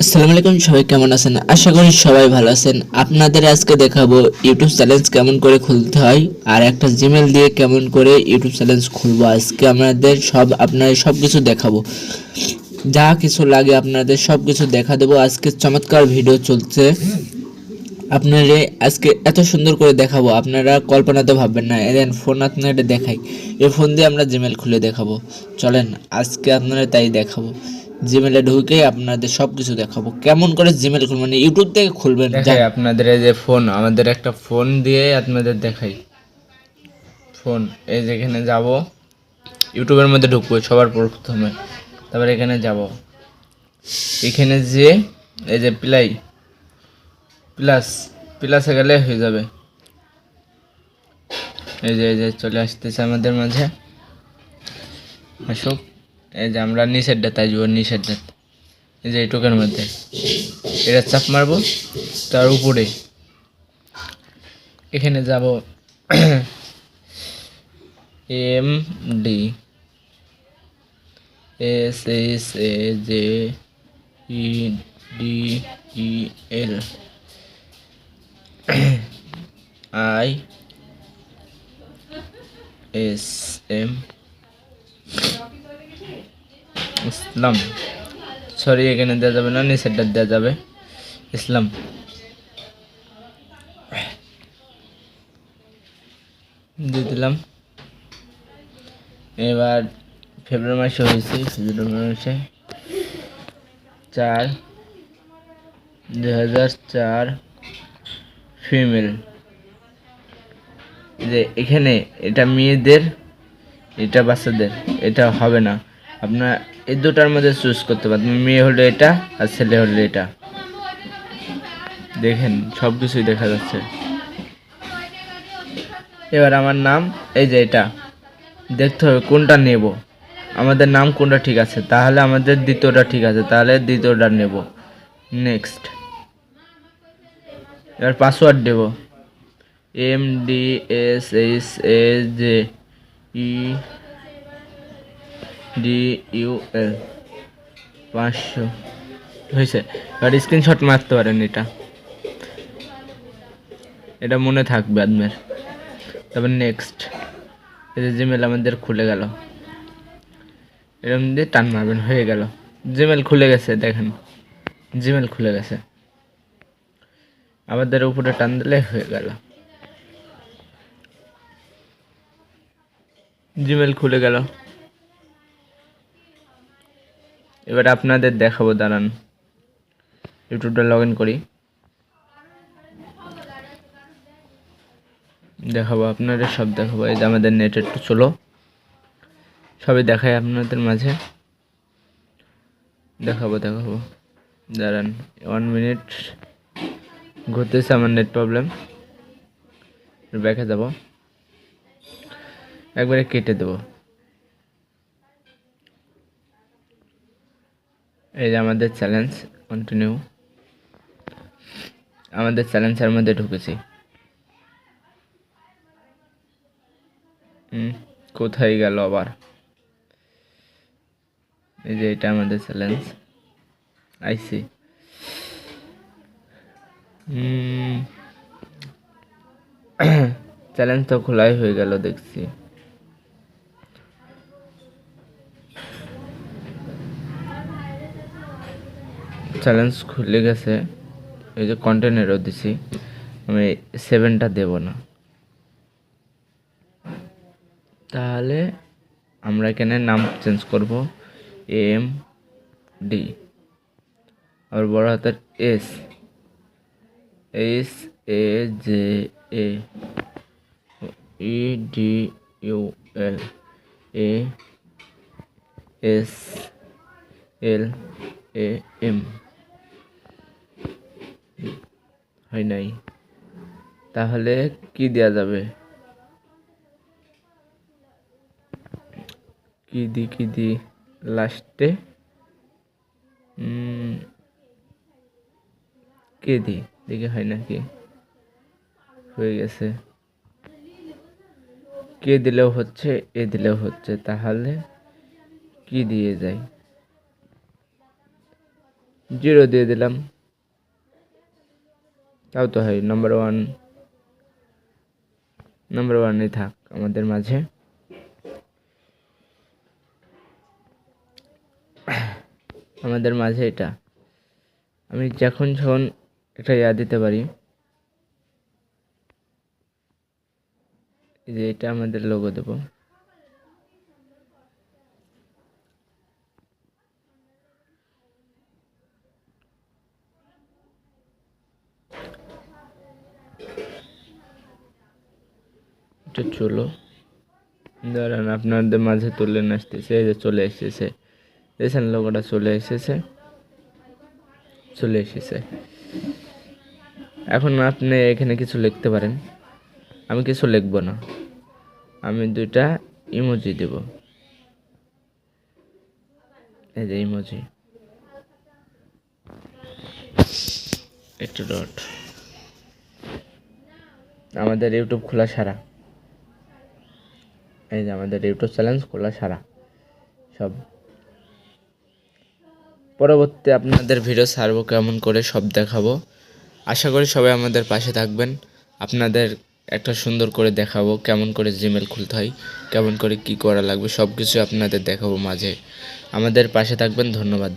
আসসালামু আলাইকুম, সবাই কেমন আছেন? আশা করি সবাই ভালো আছেন। আপনাদের আজকে দেখাবো ইউটিউব চ্যালেঞ্জ কেমন করে খুলতে হয় আর একটা জিমেল দিয়ে কেমন করে ইউটিউব চ্যালেঞ্জ খুলবো। আজকে আমাদের সব আপনাদের সব কিছু দেখাবো। যা কিছু লাগে আপনাদের সব কিছু দেখা দেবো। আজকে চমৎকার ভিডিও চলছে। আপনারা আজকে এত সুন্দর করে দেখাবো। আপনারা কল্পনাতে ভাববেন না। এদেন ফোন আপনাদের দেখাই। এই ফোন দিয়ে আমরা জিমেল খুলে দেখাবো। চলেন, আজকে আপনারা তাই দেখাবো। জিমেলে ঢুকে আপনাদের সব কিছু দেখাবো। কেমন করে জিমেল খুলবেন মানে ইউটিউব থেকে খুলবেন দেখাই আপনাদের এই যে ফোন আমাদের একটা ফোন দিয়ে আপনাদের দেখাই। ফোন এই যেখানে যাব। ইউটিউবের মধ্যে ঢুকবো সবার প্রথমে। তারপর এখানে যাব। এখানে যে এই যে প্লাই প্লাস প্লাসে গেলে হয়ে যাবে। এই যে এই যে চলে আসতেছে আমাদের মাঝে। আসুক। এই যে আমরা নিচের ডাতে আসব নিচের ডাতে এই যে এইটুকের মধ্যে। এটা চাপ মারবো, তার উপরে। এখানে যাব M D S S A J E D E L I S M Islam. Sorry এখানে দেওয়া যাবে না, নিচেরটা দেওয়া যাবে। ইসলাম। দিয়ে দিলাম। এবার ফেব্রুয়ারি মাসে হয়েছে, ফেব্রুয়ারি মাসে চার দুই হাজার চার ফিমেল। যে এখানে এটা মেয়েদের, এটা বাচ্চাদের, এটা হবে না। আপনার এই দুটার মধ্যে চুজ করতে পারবেন মেয়ে হলে এটা আর ছেলে হলে এটা। দেখেন সব কিছুই দেখা যাচ্ছে। এবার আমার নাম, এই যে এটা। দেখতে হবে কোনটা নেব। আমাদের নাম কোনটা ঠিক আছে? তাহলে আমাদের দ্বিতীয়টা ঠিক আছে। তাহলে দ্বিতীয়টা নেব। নেক্সট এবার password Dev. M D S H A J E D U L পাঁচশো। হয়েছে। এবার স্ক্রিনশট মারতে পারেন এটা। এটা মনে থাকবে আপনার তারপর নেক্সট যে জিমেল আমাদের খুলে গেল। এরকম দিয়ে টান মারবেন, হয়ে গেল। জিমেল খুলে গেছে, দেখেন। জিমেল খুলে গেছে। আমাদের উপরে টান দিলে হয়ে গেল। জিমেল খুলে গেল। এবার আপনাদের দেখাবো, দাঁড়ান। ইউটিউবটা লগ ইন করি। দেখাবো, আপনাদের সব দেখাবো। এই যে আমাদের নেট একটু চলো। সবই দেখাই আপনাদের মাঝে। দেখাবো দেখাবো। দাঁড়ান ওয়ান মিনিট ঘুরতেছে আমার নেট প্রবলেম ব্যাকে যাব। একবারে কেটে দেবো। এই যে আমাদের চ্যালেঞ্জ কন্টিনিউ আমাদের চ্যালেঞ্জের মধ্যে ঢুকেছি। কোথায় গেল আবার? এই যে এটা আমাদের চ্যালেঞ্জ আইসি চ্যালেঞ্জ তো খোলাই হয়ে গেল, দেখছি। চ্যালেঞ্জ খুলে গেছে। এই যে কন্টেনারও দিছি। আমি সেভেনটা দেব না। তাহলে আমরা এখানে নাম চেঞ্জ করব। এম ডি আর বড় হাতের S S A J A E D U L A S L A M হয় নাই। তাহলে কি দেয়া যাবে? কি দি কি দি? লাস্টে? কে দি? দেখে হয় নাকি হয়ে গেছে। কে দিলেও হচ্ছে, এ দিলেও হচ্ছে। তাহলে কি দিয়ে যায়? জিরো দিয়ে দিলাম। তাও তো হয় নাম্বার ওয়ান নাম্বার ওয়ানই থাক আমাদের মাঝে। আমাদের মাঝে এটা। আমি যখন যখন একটা ইয়া দিতে পারি যে এটা আমাদের লোগো দেবো। এটা চলো। দাঁড়ান, আপনাদের মাঝে তুলে আসতেছে। এই যে চলে এসেছে। দেখছেন লোগোটা চলে এসেছে। চলে এসেছে। এখন আপনি এখানে কিছু লিখতে পারেন। আমি কিছু লিখব না। আমি দুইটা ইমোজি দেব। এই যে ইমোজি একটু ডট আমাদের ইউটিউব খোলা সারা। এই যে আমাদের ইউটিউব চ্যানেল খোলা সারা, সব। পরবর্তী আপনাদের ভিডিও ছাড়বো কেমন করে, সব দেখাবো। আশা করি সবাই আমাদের পাশে থাকবেন। আপনাদের একটা সুন্দর করে দেখাবো, কেমন করে জিমেল খুলতে হয়, কেমন করে কি করা লাগবে সব কিছু আপনাদের দেখাবো মাঝে। আমাদের পাশে থাকবেন, ধন্যবাদ।